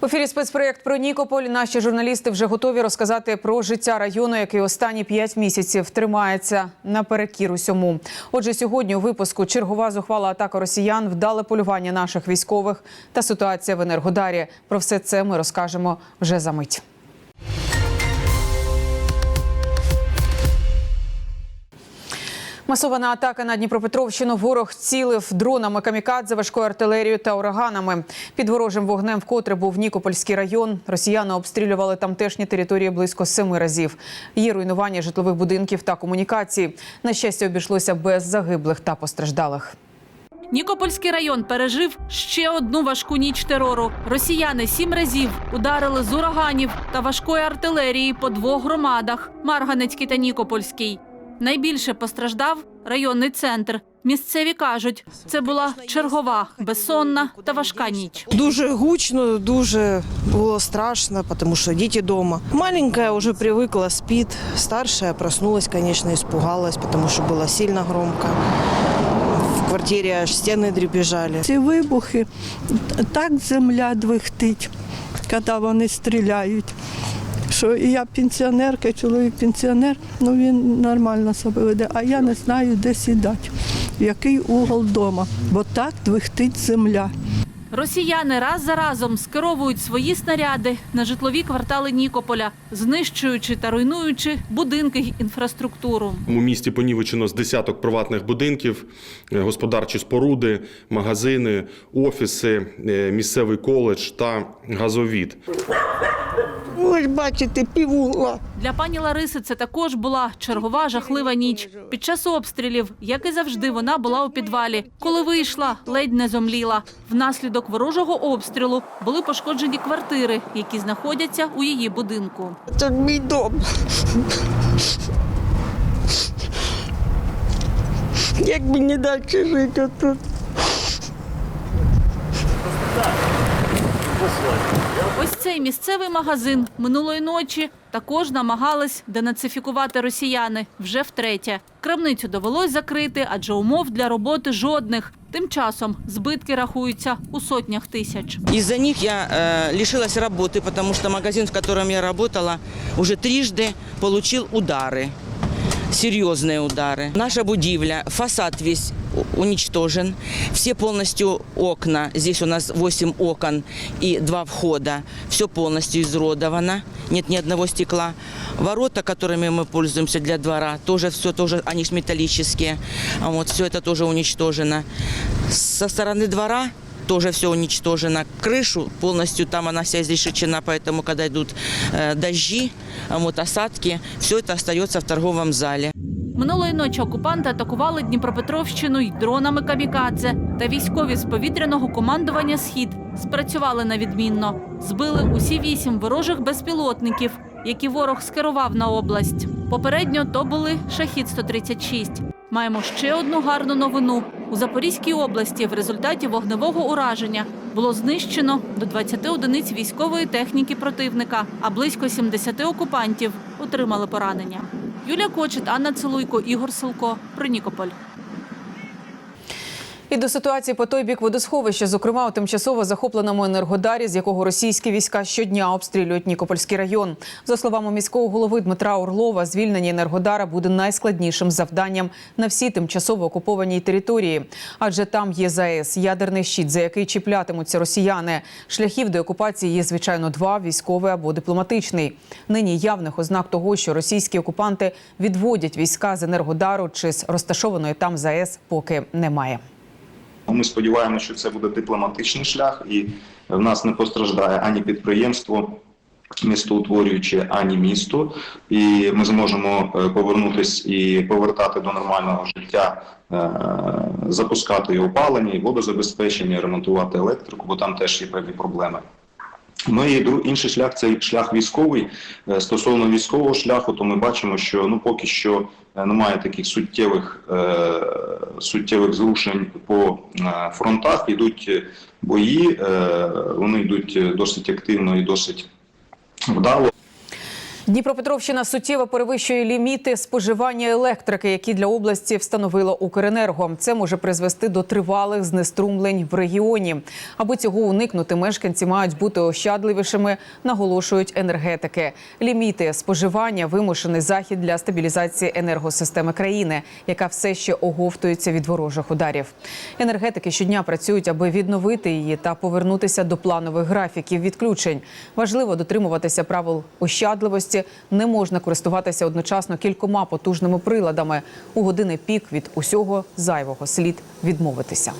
В ефірі спецпроєкт про Нікополь. Наші журналісти вже готові розказати про життя району, який останні п'ять місяців тримається наперекір усьому. Отже, сьогодні у випуску чергова зухвала атака росіян, вдале полювання наших військових та ситуація в Енергодарі. Про все це ми розкажемо вже за мить. Масована атака на Дніпропетровщину. Ворог цілив дронами камікадзе, важкою артилерією та ураганами. Під ворожим вогнем вкотре був Нікопольський район. Росіяни обстрілювали тамтешні території близько семи разів. Є руйнування житлових будинків та комунікацій. На щастя, обійшлося без загиблих та постраждалих. Нікопольський район пережив ще одну важку ніч терору. Росіяни сім разів ударили з ураганів та важкої артилерії по двох громадах Марганецький та Нікопольський. Найбільше постраждав районний центр. Місцеві кажуть, це була чергова, безсонна та важка ніч. Дуже гучно, дуже було страшно, потому что дети дома. Маленькая уже привыкла, спит. Старшая проснулась, конечно, испугалась, потому что было сильно громко. В квартире аж стены дребезжали. Ці вибухи так земля двихтить, коли вони стріляють. Що і я пенсіонерка, і чоловік пенсіонер, ну він нормально себе веде, а я не знаю, де сідати, в який угол вдома, бо так двихтить земля. Росіяни раз за разом скеровують свої снаряди на житлові квартали Нікополя, знищуючи та руйнуючи будинки й інфраструктуру. У місті понівечено з десяток приватних будинків, е, господарчі споруди, магазини, офіси, е, місцевий коледж та газовід. Ось бачите, півугла. Для пані Лариси це також була чергова жахлива ніч. Під час обстрілів, як і завжди, вона була у підвалі. Коли вийшла, ледь не зомліла. Внаслідок ворожого обстрілу були пошкоджені квартири, які знаходяться у її будинку. Це мій дом. Як мені далі жити тут? Ось цей місцевий магазин минулої ночі також намагались денацифікувати росіяни вже втретє. Крамницю довелось закрити, адже умов для роботи жодних. Тим часом збитки рахуються у сотнях тисяч. Из-за них я э, лишилась работы, потому что магазин, в котором я работала, уже трижды получил удары, серьезные удары. Наша будивля, фасад весь у- уничтожен, все полностью окна, здесь у нас 8 окон и 2 входа, все полностью изродовано, нет ни одного стекла. Ворота, которыми мы пользуемся для двора, тоже все, тоже, они ж металлические, А вот, все это тоже уничтожено. Со стороны двора тоже все уничтожено. Крышу полностью там она вся изрешечена, поэтому когда идут э, дожди, а вот осадки, все это остается в торговом зале. Минулої ночі окупанти атакували Дніпропетровщину й дронами камікадзе. Та військові з повітряного командування Схід спрацювали на відмінно. Збили усі вісім ворожих безпілотників, які ворог скерував на область. Попередньо то були шахід 136 Маємо ще одну гарну новину. У Запорізькій області в результаті вогневого ураження було знищено до 20 одиниць військової техніки противника, а близько 70 окупантів отримали поранення. Юлія Кочет, Анна Целуйко, Ігор Силко. Про Нікополь. І до ситуації по той бік водосховища, зокрема у тимчасово захопленому енергодарі, з якого російські війська щодня обстрілюють Нікопольський район. За словами міського голови Дмитра Орлова, звільнення енергодара буде найскладнішим завданням на всій тимчасово окупованій території, адже там є ЗАЕС, ядерний щит, за який чіплятимуться росіяни. Шляхів до окупації є звичайно два: військовий або дипломатичний. Нині явних ознак того, що російські окупанти відводять війська з енергодару чи з розташованої там ЗАЕС, поки немає. Ми сподіваємося, що це буде дипломатичний шлях, і в нас не постраждає ані підприємство, Містоутворюючи ані місто. І ми зможемо е, повернутись і повертати до нормального життя, е, запускати і опалення, і водозабезпечення, і ремонтувати електрику, бо там теж є певні проблеми. Ну і інший шлях це шлях військовий. Е, Стосовно військового шляху, то ми бачимо, що ну поки що е, немає таких суттєвих е, суттєвих зрушень по фронтах. Йдуть бої, вони йдуть досить активно і досить вдало. Дніпропетровщина суттєво перевищує ліміти споживання електрики, які для області встановило Укренерго. Це може призвести до тривалих знеструмлень в регіоні. Аби цього уникнути, мешканці мають бути ощадливішими, наголошують енергетики. Ліміти споживання вимушений захід для стабілізації енергосистеми країни, яка все ще оговтується від ворожих ударів. Енергетики щодня працюють, аби відновити її та повернутися до планових графіків відключень. Важливо дотримуватися правил ощадливості. Не можна користуватися одночасно кількома потужними приладами. У години пік від усього зайвого слід відмовитися.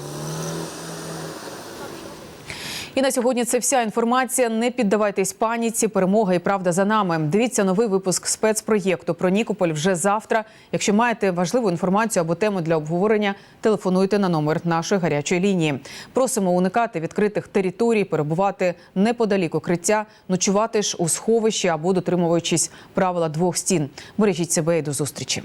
І на сьогодні це вся інформація. Не піддавайтесь паніці. Перемога і правда за нами. Дивіться новий випуск спецпроєкту про Нікополь вже завтра. Якщо маєте важливу інформацію або тему для обговорення, телефонуйте на номер нашої гарячої лінії. Просимо уникати відкритих територій, перебувати неподалік укриття, ночувати ж у сховищі або дотримуючись правила двох стін. Бережіть себе і до зустрічі.